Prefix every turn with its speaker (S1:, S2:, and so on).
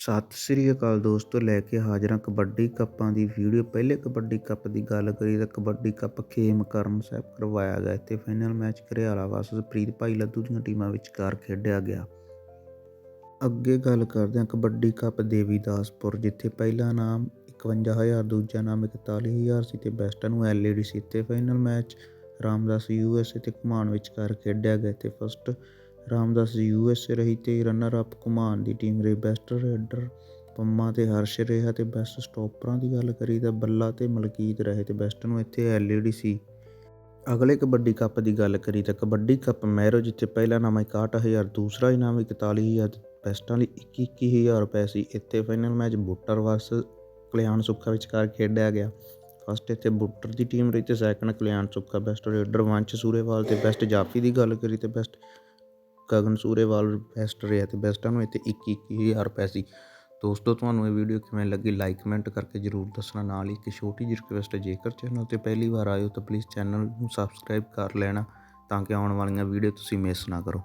S1: ਸਤਿ ਸ੍ਰੀ ਅਕਾਲ ਦੋਸਤੋ, ਲੈ ਕੇ ਹਾਜ਼ਰਾਂ ਕਬੱਡੀ ਕੱਪਾਂ ਦੀ ਵੀਡੀਓ। ਪਹਿਲੇ ਕਬੱਡੀ ਕੱਪ ਦੀ ਗੱਲ ਕਰੀ ਤਾਂ ਕਬੱਡੀ ਕੱਪ ਖੇਮ ਕਰਮ ਸਾਹਿਬ ਕਰਵਾਇਆ ਗਿਆ। ਤੇ final match Gharyala versus Preet ਭਾਈ ਲੱਦੂ ਦੀਆਂ ਟੀਮਾਂ ਵਿਚਕਾਰ ਖੇਡਿਆ ਗਿਆ। ਅੱਗੇ ਗੱਲ ਕਰਦੇ ਹਾਂ ਕਬੱਡੀ ਕੱਪ ਦੇਵੀਦਾਸਪੁਰ, ਜਿੱਥੇ ਪਹਿਲਾ ਨਾਮ 51000 ਦੂਜਾ ਨਾਮ 41000 ਸੀ ਤੇ ਬੈਸਟਾਂ ਨੂੰ ਐਲਈਡੀ ਸੀ। ਤੇ ਫਾਈਨਲ ਮੈਚ ਰਾਮਦਾਸ ਯੂਐਸਏ ਤੇ ਘੁਮਾਣ ਵਿਚਕਾਰ ਖੇਡਿਆ ਗਿਆ। ਤੇ ਫਸਟ ਰਾਮਦਾਸ ਯੂਐਸਏ ਰਹੀ ਤੇ ਰਨਰ ਅਪ ਘੁਮਾਣ ਦੀ ਟੀਮ ਰਹੀ ਬੈਸਟ ਰੇਡਰ ਪੰਮਾ ਤੇ ਹਰਸ਼ ਰਿਹਾ ਤੇ ਬੈਸਟ ਸਟਾਪਰਾਂ ਦੀ ਗੱਲ ਕਰੀ ਤਾਂ ਬੱਲਾ ਤੇ ਮਲਕੀਤ ਰਹੇ ਤੇ ਬੈਸਟ ਨੂੰ ਇੱਥੇ ਐਲਈਡੀ ਸੀ। ਅਗਲੇ ਕਬੱਡੀ ਕੱਪ ਦੀ ਗੱਲ ਕਰੀ ਤਾਂ ਕਬੱਡੀ ਕੱਪ ਮੈਰੋ ਜਿੱਥੇ ਪਹਿਲਾ ਨਾਮ 61000 ਦੂਸਰਾ ਇਨਾਮ 41000 ਬੈਸਟਾਂ ਲਈ 21000 ਰੁਪਏ ਸੀ। ਇੱਥੇ final match Buttar versus Kalyan Sukha ਵਿਚਕਾਰ ਖੇਡਿਆ ਗਿਆ। ਫਸਟ ਇੱਥੇ ਬੁੱਟਰ ਦੀ ਟੀਮ ਰਹੀ ਤੇ second Kalyan Sukha best raider Vansh Surewal ਤੇ ਬੈਸਟ ਜਾਫੀ ਦੀ ਗੱਲ ਕਰੀ ਤੇ ਬੈਸਟ ਗਗਨ ਸੂਰੇਵਾਲ ਬੈਸਟ ਰਿਹਾ ਤੇ ਬੈਸਟਾਂ ਨੂੰ ਇੱਥੇ 21000 ਰੁਪਏ ਸੀ। ਦੋਸਤੋ, ਤੁਹਾਨੂੰ ਇਹ ਵੀਡੀਓ ਕਿਵੇਂ ਲੱਗੀ ਲਾਈਕ ਕਮੈਂਟ ਕਰਕੇ ਜਰੂਰ ਦੱਸਣਾ ਨਾਲ ਹੀ ਇੱਕ ਛੋਟੀ ਜਿਹੀ ਰਿਕਵੈਸਟ ਹੈ। ਜੇਕਰ ਚੈਨਲ ਤੇ ਪਹਿਲੀ ਵਾਰ ਆਇਓ ਤਾਂ ਪਲੀਜ਼ ਚੈਨਲ ਨੂੰ ਸਬਸਕ੍ਰਾਈਬ ਕਰ ਲੈਣਾ ਤਾਂ ਕਿ ਆਉਣ ਵਾਲੀਆਂ ਵੀਡੀਓ ਤੁਸੀਂ ਮਿਸ ਨਾ ਕਰੋ।